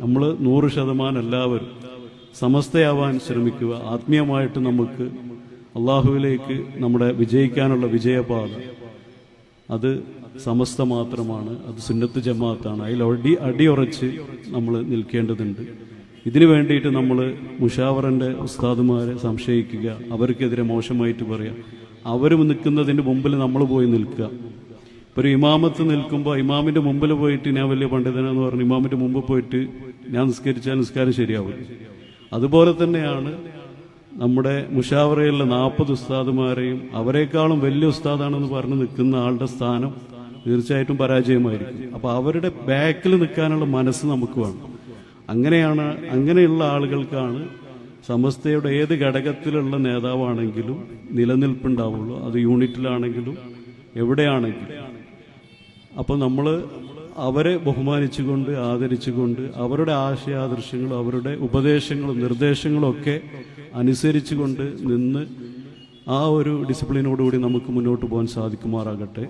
നമ്മൾ നൂറ് ശതമാനം എല്ലാവരും സമസ്തയാവാൻ ശ്രമിക്കുക. ആത്മീയമായിട്ട് നമുക്ക് അള്ളാഹുവിലേക്ക് നമ്മുടെ വിജയിക്കാനുള്ള വിജയപാത അത് സമസ്ത മാത്രമാണ്. അത് സുന്നത്ത് ജമാഅത്താണ്. അതിൽ അടി അടിയുറച്ച് നമ്മൾ നിൽക്കേണ്ടതുണ്ട്. ഇതിനു വേണ്ടിയിട്ട് നമ്മൾ മുഷാവറിന്റെ ഉസ്താദുമാരെ സംശയിക്കുക. അവർക്കെതിരെ മോശമായിട്ട് പറയാം. അവർ നിൽക്കുന്നതിന് മുമ്പിൽ നമ്മൾ പോയി നിൽക്കുക. ഇപ്പോൾ ഒരു ഇമാമത്ത് നിൽക്കുമ്പോൾ ഇമാമിന്റെ മുമ്പിൽ പോയിട്ട് ഞാൻ വലിയ പണ്ഡിതനെന്ന് പറഞ്ഞു ഇമാമിന്റെ മുമ്പ് പോയിട്ട് ഞാൻ നിസ്കരിച്ചാൽ നിസ്കാരം ശരിയാവും. അതുപോലെ തന്നെയാണ് നമ്മുടെ മുഷാവറയിലെ നാൽപ്പത് ഉസ്താദുമാരെയും അവരെക്കാളും വലിയ ഉസ്താദാണെന്ന് പറഞ്ഞ് നിൽക്കുന്ന ആളുടെ സ്ഥാനം തീർച്ചയായിട്ടും പരാജയമായിരിക്കും. അപ്പൊ അവരുടെ ബാക്കിൽ നിൽക്കാനുള്ള മനസ്സ് നമുക്ക് വേണം. അങ്ങനെയാണ് അങ്ങനെയുള്ള ആളുകൾക്കാണ് സമസ്തയുടെ ഏത് ഘടകത്തിലുള്ള നേതാവാണെങ്കിലും നിലനിൽപ്പുണ്ടാവുള്ളൂ. അത് യൂണിറ്റിലാണെങ്കിലും എവിടെയാണെങ്കിലും. അപ്പോൾ നമ്മൾ അവരെ ബഹുമാനിച്ചുകൊണ്ട് ആദരിച്ചുകൊണ്ട് അവരുടെ ആശയാദർശങ്ങളും അവരുടെ ഉപദേശങ്ങളും നിർദ്ദേശങ്ങളും ഒക്കെ അനുസരിച്ചുകൊണ്ട് നിന്ന് ആ ഒരു ഡിസിപ്ലിനോടുകൂടി നമുക്ക് മുന്നോട്ട് പോകാൻ സാധിക്കുമാറാകട്ടെ.